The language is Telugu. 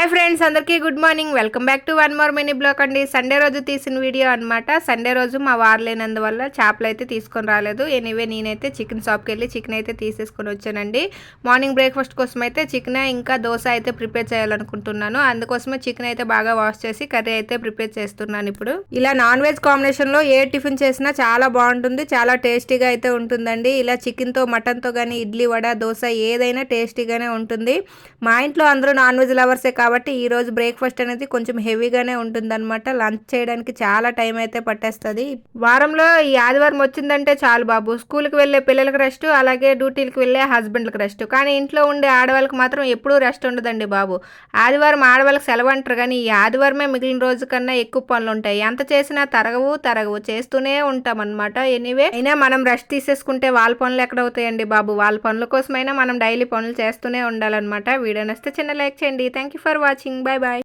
హాయ్ ఫ్రెండ్స్ అందరికీ good morning. Welcome back to one more mini vlog అండి. సండే రోజు తీసిన వీడియో అన్నమాట. సండే రోజు మా వారు లేనందువల్ల చేపలు అయితే తీసుకొని రాలేదు. ఎనీవే నేనైతే చికెన్ షాప్కి వెళ్ళి చికెన్ అయితే తీసేసుకొని వచ్చానండి. మార్నింగ్ బ్రేక్ఫాస్ట్ కోసం అయితే చికెన్ ఇంకా దోశ అయితే ప్రిపేర్ చేయాలనుకుంటున్నాను. అందుకోసమే చికెన్ అయితే బాగా వాష్ చేసి కర్రీ అయితే ప్రిపేర్ చేస్తున్నాను ఇప్పుడు. ఇలా నాన్ వెజ్ కాంబినేషన్లో ఏ టిఫిన్ చేసినా చాలా బాగుంటుంది. చాలా టేస్టీగా అయితే ఉంటుందండి. ఇలా చికెన్తో మటన్తో కానీ ఇడ్లీ వడ దోశ ఏదైనా టేస్టీగానే ఉంటుంది. మా ఇంట్లో అందరూ నాన్ వెజ్ లవర్సే కాబట్టి కాబట్టి ఈరోజు బ్రేక్ఫాస్ట్ అనేది కొంచెం హెవీగానే ఉంటుందన్నమాట. లంచ్ చేయడానికి చాలా టైం అయితే పట్టేస్తుంది. వారంలో ఈ ఆదివారం వచ్చిందంటే చాలు బాబు. స్కూల్కి వెళ్ళే పిల్లలకి రెస్ట్ అలాగే డ్యూటీలకు వెళ్ళే హస్బెండ్లకు రెస్ట్ కానీ ఇంట్లో ఉండే ఆడవాళ్ళకి మాత్రం ఎప్పుడూ రెస్ట్ ఉండదండి బాబు. ఆదివారం ఆడవాళ్ళకి సెలవు అంటారు కానీ ఈ ఆదివారమే మిగిలిన రోజు కన్నా ఎక్కువ పనులు ఉంటాయి. ఎంత చేసినా తరగవు తరగవు. చేస్తూనే ఉంటాం అనమాట ఎనీవే అయినా మనం రెస్ట్ తీసేసుకుంటే వాళ్ళ పనులు ఎక్కడ అవుతాయండి బాబు? వాళ్ళ పనుల కోసమైనా మనం డైలీ పనులు చేస్తూనే ఉండాలన్నమాట. వీడియో నచ్చితే చిన్న లైక్ చేయండి. Thank you for watching. Bye bye.